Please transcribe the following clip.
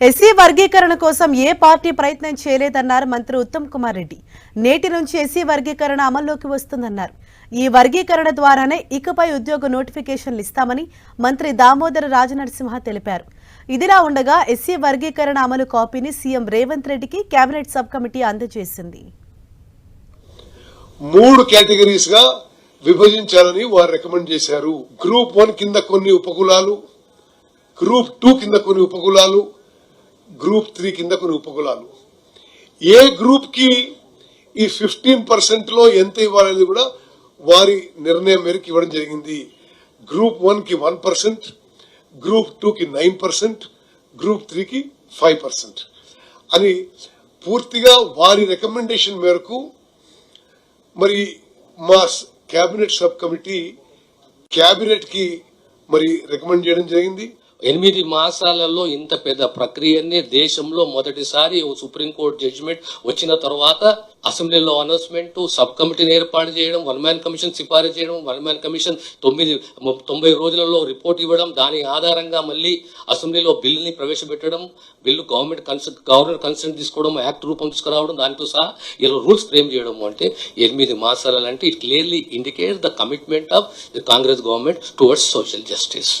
SC వర్గీకరణ కోసం ఏ party ప్రయత్నం చేయలేదన్నారు మంత్రి ఉత్తమ్ కుమార్ రెడ్డి. నేటి నుంచి ఎస్సీ వర్గీకరణ అమల్లోకి వస్తుందన్నారు. ఈ వర్గీకరణ ద్వారానే ఇకపై ఉద్యోగ నోటిఫికేషన్లు ఇస్తామని మంత్రి దామోదర రాజనరసింహ తెలిపారు. ఇదిలా ఉండగా ఎస్సీ వర్గీకరణ అమలు కాపీని సీఎం రేవంత్ రెడ్డికి కేబినెట్ సబ్ కమిటీ అందజేసింది. మూడు కేటగిరీస్గా విభజించాలని వారు రికమెండ్ చేశారు. గ్రూప్ వన్ కింద కొన్ని ఉపకులాలు గ్రూప్ టూ కింద కొన్ని ఉపకులాలు గ్రూప్ త్రీ కింద కొన్ని ఉపకులాలు. ఏ గ్రూప్కి ఈ ఫిఫ్టీన్ పర్సెంట్లో ఎంత ఇవ్వాలనేది కూడా వారి నిర్ణయం మేరకు ఇవ్వడం జరిగింది. గ్రూప్ వన్కి వన్ పర్సెంట్ గ్రూప్ టూ కి నైన్ పర్సెంట్ గ్రూప్ త్రీ కి ఫైవ్ పర్సెంట్ అని పూర్తిగా వారి రికమెండేషన్ మేరకు మరి మా కేబినెట్ సబ్ కమిటీ కేబినెట్కి మరి రికమెండ్ చేయడం జరిగింది. ఎనిమిది మాసాలలో ఇంత పెద్ద ప్రక్రియని దేశంలో మొదటిసారి సుప్రీంకోర్టు జడ్జిమెంట్ వచ్చిన తర్వాత అసెంబ్లీలో అనౌన్స్మెంట్ సబ్ కమిటీని ఏర్పాటు చేయడం వన్ మ్యాన్ కమిషన్ సిఫారసు చేయడం వన్ మ్యాన్ కమిషన్ తొమ్మిది తొంభై రోజులలో రిపోర్ట్ ఇవ్వడం దాని ఆధారంగా మళ్ళీ అసెంబ్లీలో బిల్లుని ప్రవేశపెట్టడం bill government consult governor consult తీసుకోవడం యాక్ట్ రూపం తీసుకురావడం దానితో సహా ఇలా రూల్స్ ఫ్రేమ్ చేయడం అంటే ఎనిమిది మాసాలంటే it clearly indicate the commitment of the Congress government towards social justice.